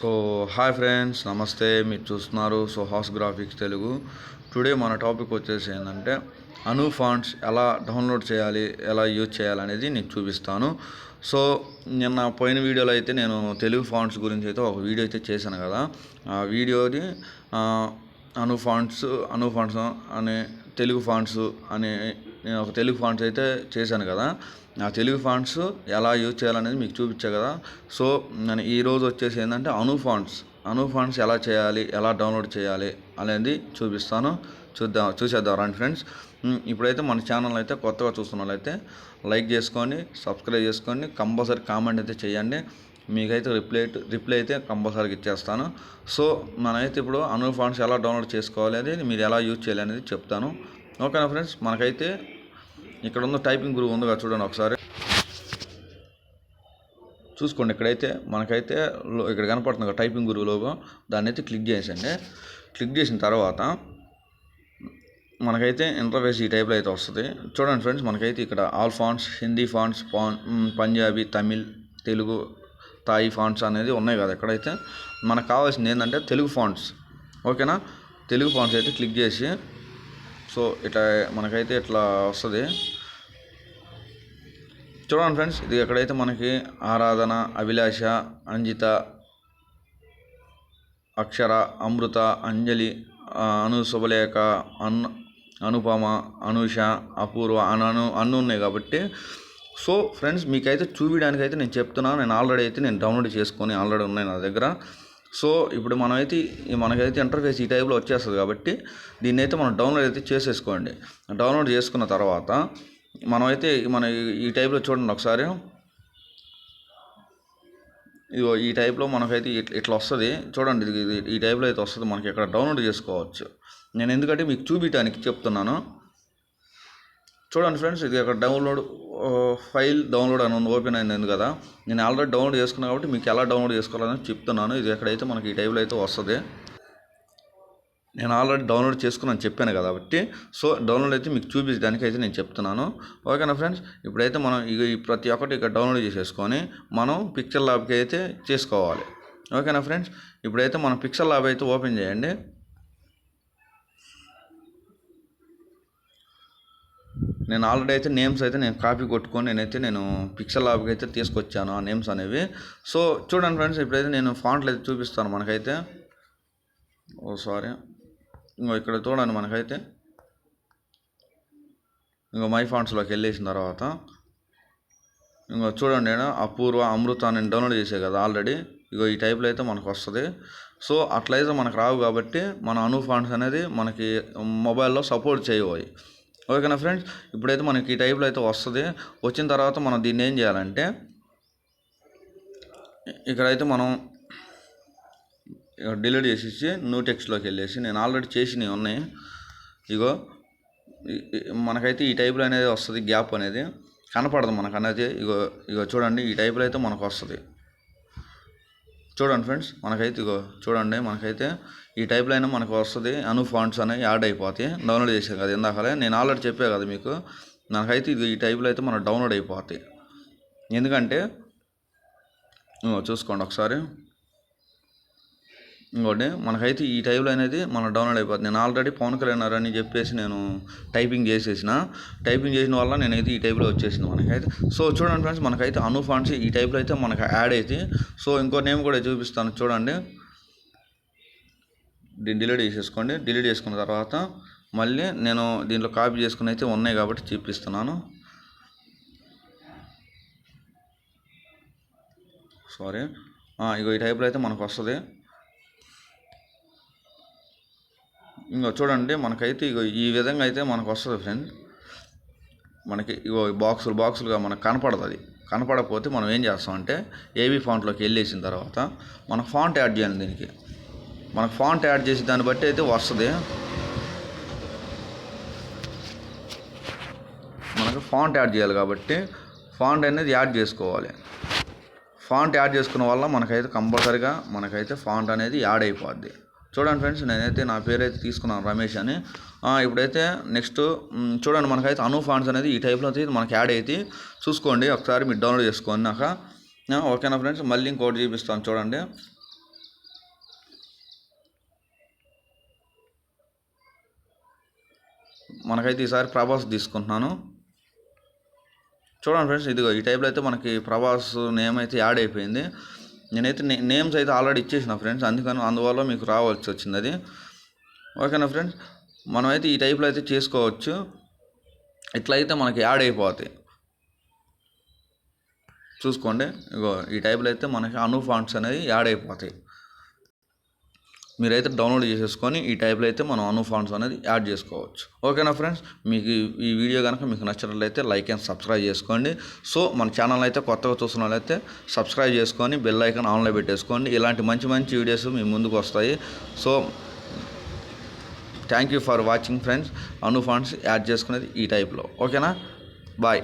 So hi friends నమస్తే మీరు చూస్తున్నారు సో హాస్ గ్రాఫిక్స్ తెలుగు. టుడే మన టాపిక్ వచ్చేసి ఏంటంటే అను ఫాంట్స్ ఎలా డౌన్లోడ్ చేయాలి ఎలా యూజ్ చేయాలనేది నేను చూపిస్తాను. సో నిన్న పోయిన వీడియోలో అయితే నేను తెలుగు ఫాంట్స్ గురించి అయితే ఒక వీడియో అయితే చేశాను కదా. ఆ వీడియోది అను ఫాంట్స్ అను ఫాంట్స్ అనే తెలుగు ఫాంట్స్ అనే నేను ఒక తెలుగు ఫాంట్స్ అయితే చేశాను కదా. ఆ తెలుగు ఫాంట్స్ ఎలా యూజ్ చేయాలనేది మీకు చూపించా కదా. సో నేను ఈరోజు వచ్చేసి ఏంటంటే అను ఫాంట్స్ అను ఫాంట్స్ ఎలా చేయాలి ఎలా డౌన్లోడ్ చేయాలి అనేది చూపిస్తాను. చూద్దాం చూసేద్దాం రండి ఫ్రెండ్స్ ఇప్పుడైతే మన ఛానల్ అయితే కొత్తగా చూస్తున్న వాళ్ళైతే లైక్ చేసుకొని సబ్స్క్రైబ్ చేసుకొని కంపల్సరీ కామెంట్ అయితే చేయండి. మీకైతే రిప్లై రిప్లై అయితే కంపల్సరీగా ఇచ్చేస్తాను. సో మనమైతే ఇప్పుడు అను ఫాంట్స్ ఎలా డౌన్లోడ్ చేసుకోవాలి అనేది మీరు ఎలా యూజ్ చేయాలి అనేది చెప్తాను. ఓకేనా ఫ్రెండ్స్ మనకైతే ఇక్కడ ఉన్న టైపింగ్ గురువు ఉందిగా చూడండి ఒకసారి. చూసుకోండి ఇక్కడైతే మనకైతే ఇక్కడ కనపడుతుంది టైపింగ్ గురువు లోగో దాన్ని అయితే క్లిక్ చేసండి క్లిక్ చేసిన తర్వాత మనకైతే ఇంటర్ఫేస్ ఈ టైప్లో అయితే వస్తుంది. చూడండి ఫ్రెండ్స్ మనకైతే ఇక్కడ all fonts Hindi fonts Punjabi Tamil Telugu Thai fonts అనేది ఉన్నాయి కదా ఎక్కడైతే మనకు కావాల్సింది ఏంటంటే తెలుగు ఫాంట్స్ ఓకేనా తెలుగు ఫాంట్స్ అయితే క్లిక్ చేసి సో ఇట్లా మనకైతే ఇట్లా వస్తుంది. చూడండి ఫ్రెండ్స్ ఇది ఎక్కడైతే మనకి ఆరాధన అభిలాష అంజిత అక్షర అమృత అంజలి అనుశుభలేఖ అను శుభలేఖ అన్ అనుపమ అనుష అపూర్వ అను అను అన్ను ఉన్నాయి కాబట్టి సో ఫ్రెండ్స్ మీకైతే చూపించడానికి అయితే నేను చెప్తున్నాను నేను ఆల్రెడీ అయితే నేను డౌన్లోడ్ చేసుకొని ఆల్రెడీ ఉన్నాయి నా దగ్గర. సో ఇప్పుడు మనమైతే మనకైతే ఇంటర్ఫేస్ ఈ టైప్లో వచ్చేస్తుంది కాబట్టి దీన్ని అయితే మనం డౌన్లోడ్ అయితే చేసేసుకోండి. డౌన్లోడ్ చేసుకున్న తర్వాత మనమైతే మన ఈ- టైప్లో చూడండి ఒకసారి. ఇదిగో ఈ టైప్లో మనకైతే ఇట్లా ఇట్లా వస్తుంది. చూడండి ఇది ఇది- ఈ టైప్లో అయితే వస్తుంది. మనకి ఇక్కడ డౌన్లోడ్ చేసుకోవచ్చు. నేను ఎందుకంటే మీకు చూపించడానికి చెప్తున్నాను. చూడండి ఫ్రెండ్స్ ఇది అక్కడ డౌన్లోడ్ ఫైల్ డౌన్లోడ్ అని ఓపెన్ అయింది కదా. నేను ఆల్రెడీ డౌన్లోడ్ చేసుకున్నాను కాబట్టి మీకు ఎలా డౌన్లోడ్ చేసుకోవాలని చెప్తున్నాను. ఇది ఎక్కడైతే మనకి ఈ టైప్లో అయితే వస్తుంది నేను ఆల్రెడీ డౌన్లోడ్ చేసుకున్నాను చెప్పాను కాబట్టి. సో డౌన్లోడ్ అయితే మీకు చూపించడానికి అయితే నేను చెప్తున్నాను. ఓకేనా ఫ్రెండ్స్? ఇప్పుడైతే మనం ఇక ప్రతి ఒక్కటి ఇక్కడ డౌన్లోడ్ చేసేసుకొని మనం పిక్చర్ ల్యాబ్కి అయితే చేసుకోవాలి. ఓకేనా ఫ్రెండ్స్? ఇప్పుడైతే మనం పిక్చర్ ల్యాబ్ అయితే ఓపెన్ చేయండి. నేను ఆల్రెడీ అయితే నేమ్స్ అయితే నేను కాపీ కొట్టుకొని నేనైతే నేను పిక్సెల్ ల్యాబ్కి అయితే తీసుకొచ్చాను ఆ నేమ్స్ అనేవి. సో చూడండి ఫ్రెండ్స్ ఇప్పుడైతే నేను ఫాంట్లు అయితే చూపిస్తాను మనకైతే. ఓ సారీ ఇంకో ఇక్కడ చూడండి మనకైతే. ఇంకో మై ఫాంట్స్లోకి వెళ్ళేసిన తర్వాత. ఇంకో చూడండి నేను అపూర్వ అమృత నేను డౌన్లోడ్ చేసే కదా ఆల్రెడీ ఇగో ఈ టైప్లో అయితే మనకు వస్తుంది. సో అట్లయితే మనకు రావు కాబట్టి మన అను ఫాంట్స్ అనేది మనకి మొబైల్లో సపోర్ట్ చేయబోయి ఓకేనా ఫ్రెండ్స్ ఇప్పుడైతే మనకి ఈ టైప్లో అయితే వస్తుంది. వచ్చిన తర్వాత మనం దీన్ని ఏం చేయాలంటే ఇక్కడైతే మనం డిలీట్ చేసేసి న్యూ టెక్స్ట్లోకి వెళ్ళేసి నేను ఆల్రెడీ చేసినవి ఉన్నాయి. ఇగో మనకైతే ఈ టైప్లో అనేది వస్తుంది గ్యాప్ అనేది. కనపడదు మనకు అనేది. ఇగో ఇగో చూడండి ఈ టైప్లో అయితే మనకు వస్తుంది. చూడండి ఫ్రెండ్స్ మనకైతే ఇగో చూడండి మనకైతే ఈ టైప్లో అయినా మనకు వస్తుంది. అను ఫాంట్స్ అనేవి యాడ్ అయిపోతాయి. డౌన్లోడ్ చేసే కదా ఇందాకలే. నేను ఆల్రెడీ చెప్పే కదా మీకు నాకైతే ఇది ఈ టైప్లో అయితే మనకు డౌన్లోడ్ అయిపోతాయి. ఎందుకంటే చూసుకోండి ఒకసారి. ఇంకోటి మనకైతే ఈ టైంలో అనేది మన డౌన్లోడ్ అయిపోతుంది. నేను ఆల్రెడీ పవన్ కళ్యాణ్ అని చెప్పేసి నేను టైపింగ్ చేసేసిన. టైపింగ్ చేసిన వల్ల నేనైతే ఈ టైప్లో వచ్చేసింది మనకైతే. సో చూడండి ఫ్రెండ్స్ మనకైతే అను ఫాంట్స్ ఈ టైప్లో అయితే మనకు యాడ్ అయితే. సో ఇంకో నేమ్ కూడా చూపిస్తాను. చూడండి. దీన్ని డిలీట్ చేసేసుకోండి. డిలీట్ చేసుకున్న తర్వాత మళ్ళీ నేను దీంట్లో కాపీ చేసుకుని అయితే ఉన్నాయి కాబట్టి చూపిస్తున్నాను. సారీ ఇగో ఈ టైప్లో అయితే మనకు వస్తుంది. ఇంకో చూడండి మనకైతే ఇగో ఈ విధంగా అయితే మనకు వస్తుంది ఫ్రెండ్ మనకి ఇగో బాక్సులు బాక్సులుగా మనకు కనపడదు అది కనపడకపోతే మనం ఏం చేస్తామంటే ఏబీ ఫాంట్లోకి వెళ్ళేసిన తర్వాత మనకు ఫాంట్ యాడ్ చేయాలి దీనికి. మనకు ఫాంట్ యాడ్ చేసి దాన్ని బట్టి అయితే వస్తుంది. మనకు ఫాంట్ యాడ్ చేయాలి కాబట్టి ఫాంట్ అనేది యాడ్ చేసుకోవాలి. ఫాంట్ యాడ్ చేసుకున్న వల్ల మనకైతే కంపల్సరీగా మనకైతే ఫాంట్ అనేది యాడ్ అయిపోద్ది. చూడండి ఫ్రెండ్స్ నేనైతే నా పేరైతే తీసుకున్నాను రమేష్ అని. ఇప్పుడైతే నెక్స్ట్ చూడండి మనకైతే అను ఫాండ్స్ అనేది ఈ టైప్లో అయితే మనకి యాడ్ అయితే చూసుకోండి ఒకసారి మీరు డౌన్లోడ్ చేసుకోండి నాక. ఓకేనా ఫ్రెండ్స్? మళ్ళీ ఇంకోటి చూపిస్తాను చూడండి. మనకైతే ఈసారి ప్రభాస్ తీసుకుంటున్నాను. చూడండి ఫ్రెండ్స్ ఇదిగో ఈ టైప్లో అయితే మనకి ప్రభాస్ నేమ్ అయితే యాడ్ అయిపోయింది. నేనైతే నే నేమ్స్ అయితే ఆల్రెడీ ఇచ్చేసిన ఫ్రెండ్స్ అందుకని అందువల్ల మీకు రావాల్సి వచ్చింది. అది ఓకేనా ఫ్రెండ్స్? మనమైతే ఈ టైప్లో అయితే చేసుకోవచ్చు. ఇట్లయితే మనకి యాడ్ అయిపోతాయి. చూసుకోండి. ఇగో ఈ టైప్లో అయితే మనకి అను ఫాంట్స్ అనేది యాడ్ అయిపోతాయి. మీరైతే డౌన్లోడ్ చేసేసుకొని ఈ టైప్లో అయితే మనం అను ఫాంట్స్ అనేది యాడ్ చేసుకోవచ్చు. ఓకేనా ఫ్రెండ్స్? మీకు ఈ- వీడియో కనుక మీకు నచ్చినట్లయితే లైక్ అండ్ సబ్స్క్రైబ్ చేసుకోండి. సో మన ఛానల్ అయితే కొత్తగా చూసిన వాళ్ళైతే సబ్స్క్రైబ్ చేసుకొని బెల్ ఐకాన్ ఆన్లో పెట్టేసుకోండి. ఇలాంటి మంచి మంచి వీడియోస్ మీ ముందుకు వస్తాయి. So thank you for watching friends. Anu fonts add చేసుకునేది ఈ టైప్లో. ఓకేనా? బాయ్.